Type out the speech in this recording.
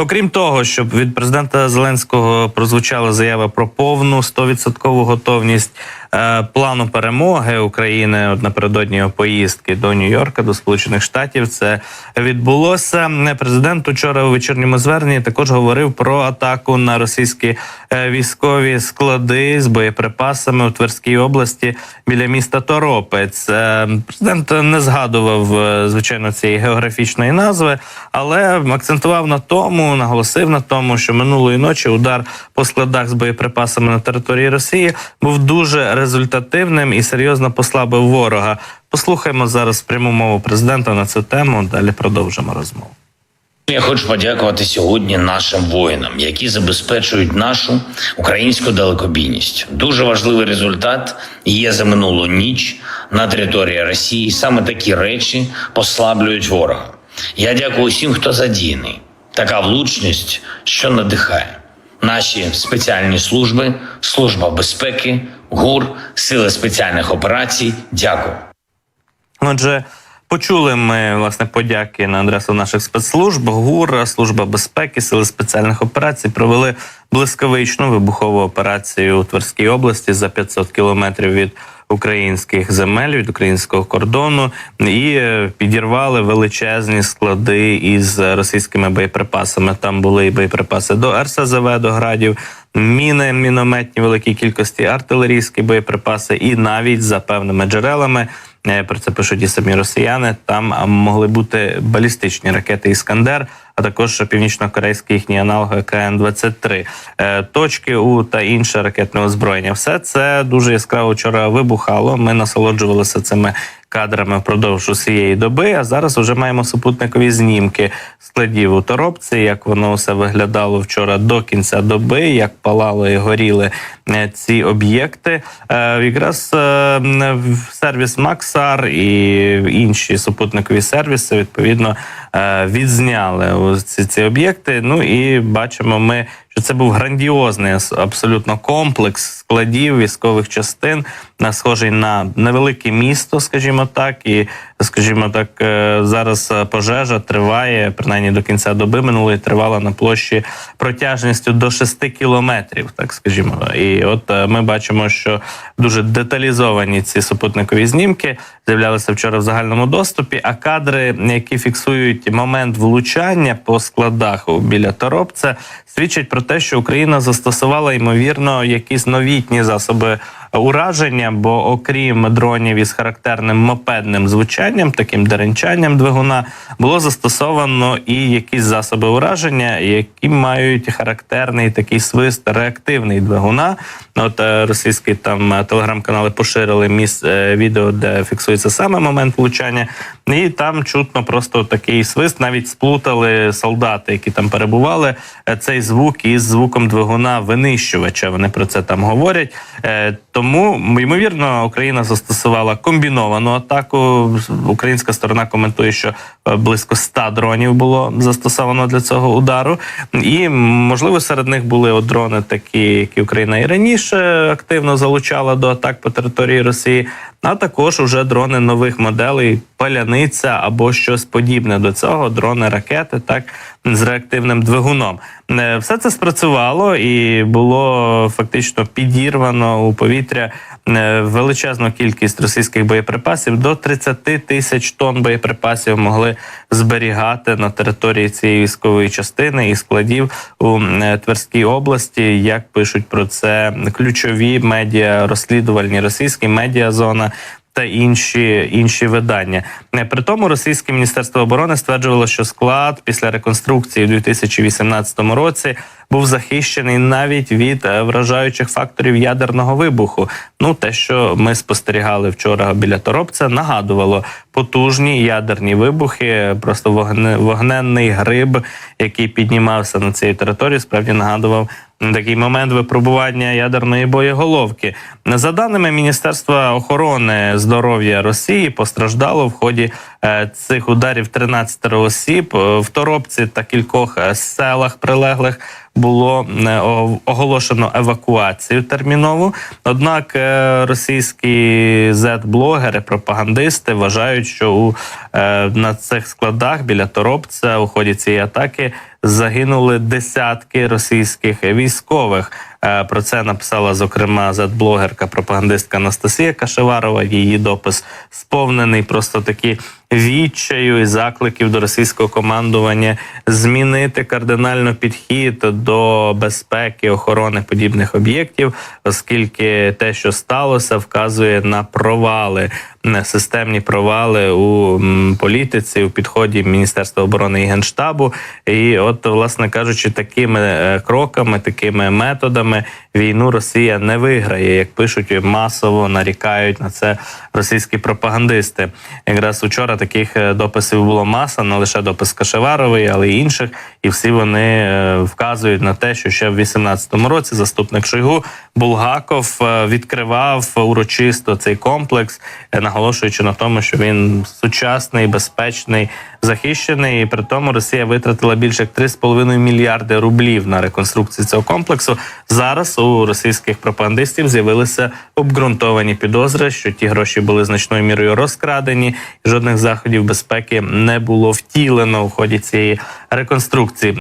Окрім того, щоб від президента Зеленського прозвучала заява про повну 100% готовність плану перемоги України от напередодні поїздки до Нью-Йорка, до Сполучених Штатів. Це відбулося. Президент учора у вечірньому зверненні також говорив про атаку на російські е, військові склади з боєприпасами у Тверській області біля міста Торопець. Е, Президент не згадував е, звичайно цієї географічної назви, але акцентував на тому, наголосив на тому, що минулої ночі удар по складах з боєприпасами на території Росії був дуже результативним і серйозно послабив ворога. Послухаймо зараз пряму мову президента на цю тему. Далі продовжимо розмову. Я хочу подякувати сьогодні нашим воїнам, які забезпечують нашу українську далекобійність. Дуже важливий результат є за минулу ніч на території Росії. Саме такі речі послаблюють ворога. Я дякую усім, хто задіяний. Така влучність, що надихає. Наші спеціальні служби, служба безпеки, ГУР, сили спеціальних операцій. Дякую. Отже, почули ми власне подяки на адресу наших спецслужб. ГУР, служба безпеки, сили спеціальних операцій провели блискавичну вибухову операцію у Тверській області за 500 кілометрів від українських земель від українського кордону і е, підірвали величезні склади із російськими боєприпасами. Там були і боєприпаси до РСЗВ, до градів, міни, мінометні великій кількості, артилерійські боєприпаси, і навіть за певними джерелами. е, Про це пишуть і самі росіяни. Там могли бути балістичні ракети Іскандер, а також північно-корейський їхній аналог КН-23. Е, Точки У та інше ракетне озброєння. Все це дуже яскраво вчора вибухало. Ми насолоджувалися цими кадрами впродовж усієї доби. А зараз вже маємо супутникові знімки складів у торопці, як воно все виглядало вчора до кінця доби, як палало і горіли е, ці об'єкти. Е, Якраз е, сервіс Максар і інші супутникові сервіси відповідно відзняли ці, ці об'єкти. Ну і бачимо ми. Що це був грандіозний абсолютно комплекс складів військових частин, на схожий на невелике місто, скажімо так, і скажімо так, е, зараз е, пожежа триває принаймні до кінця доби минулої тривала на площі протяжністю до 6 кілометрів, так скажімо. І от е, ми бачимо, що дуже деталізовані ці супутникові знімки з'являлися вчора в загальному доступі. А кадри, які фіксують момент влучання по складах біля торопця, свідчать про те, що Україна застосувала ймовірно якісь новітні засоби ураження. Бо окрім дронів із характерним мопедним звучанням, таким деренчанням двигуна, було застосовано і якісь засоби ураження, які мають характерний такий свист реактивний двигуна. От е, російські там е, телеграм-канали поширили міс е, відео, де фіксується саме момент влучання, і там чутно просто такий свист. Навіть сплутали солдати, які там перебували. Цей звук із звуком двигуна винищувача. Вони про це там говорять. Тому ймовірно, Україна застосувала комбіновану атаку. Українська сторона коментує, що е, близько 100 дронів було застосовано для цього удару. І можливо серед них були дрони, такі, які Україна і раніше активно залучала до атак по території Росії, а також уже дрони нових моделей, паляниця або щось подібне до цього. Дрони ракети, так з реактивним двигуном. Е, Все це спрацювало і було фактично підірвано у повітря е, величезну кількість російських боєприпасів. До 30 тисяч тонн боєприпасів могли зберігати на території цієї військової частини і складів у е, Тверській області. Як пишуть про це ключові медіа розслідувальні російські медіазона. Та інші інші видання при тому російське міністерство оборони стверджувало, що склад після реконструкції у 2018 році був захищений навіть від е, вражаючих факторів ядерного вибуху. Ну те, що ми спостерігали вчора біля торопця, нагадувало потужні ядерні вибухи. Просто вогне, вогненний гриб, який піднімався на цій території, справді нагадував такий момент випробування ядерної боєголовки. За даними Міністерства охорони здоров'я Росії, постраждало в ході е, цих ударів 13 осіб Е, в Торопці та кількох е, селах прилеглих було оголошено евакуацію термінову. Однак російські зет-блогери, пропагандисти вважають, що у на цих складах біля Торопця у ході цієї атаки загинули десятки російських військових. Е, Про це написала зокрема зет-блогерка, пропагандистка Анастасія Кашеварова. Її допис сповнений просто такі відчаю і закликів до російського командування змінити кардинально підхід до безпеки охорони подібних об'єктів, оскільки те, що сталося, вказує на провали, на системні провали у політиці, у підході Міністерства оборони і генштабу. І от, власне кажучи, такими е, кроками, такими методами війну Росія не виграє, як пишуть масово нарікають на це російські пропагандисти. Якраз учора таких е, дописів було маса, не лише допис Кашеварової, але й інших. І всі вони е, вказують на те, що ще в 18-му році заступник Шойгу Булгаков е, відкривав урочисто цей комплекс, наголошуючи на тому, що він сучасний, безпечний, захищений. І при тому Росія витратила більше як 3,5 мільярди рублів на реконструкцію цього комплексу. Зараз у російських пропагандистів з'явилися обґрунтовані підозри, що ті гроші були значною мірою розкрадені, і жодних заходів безпеки не було втілено у ході цієї реконструкції.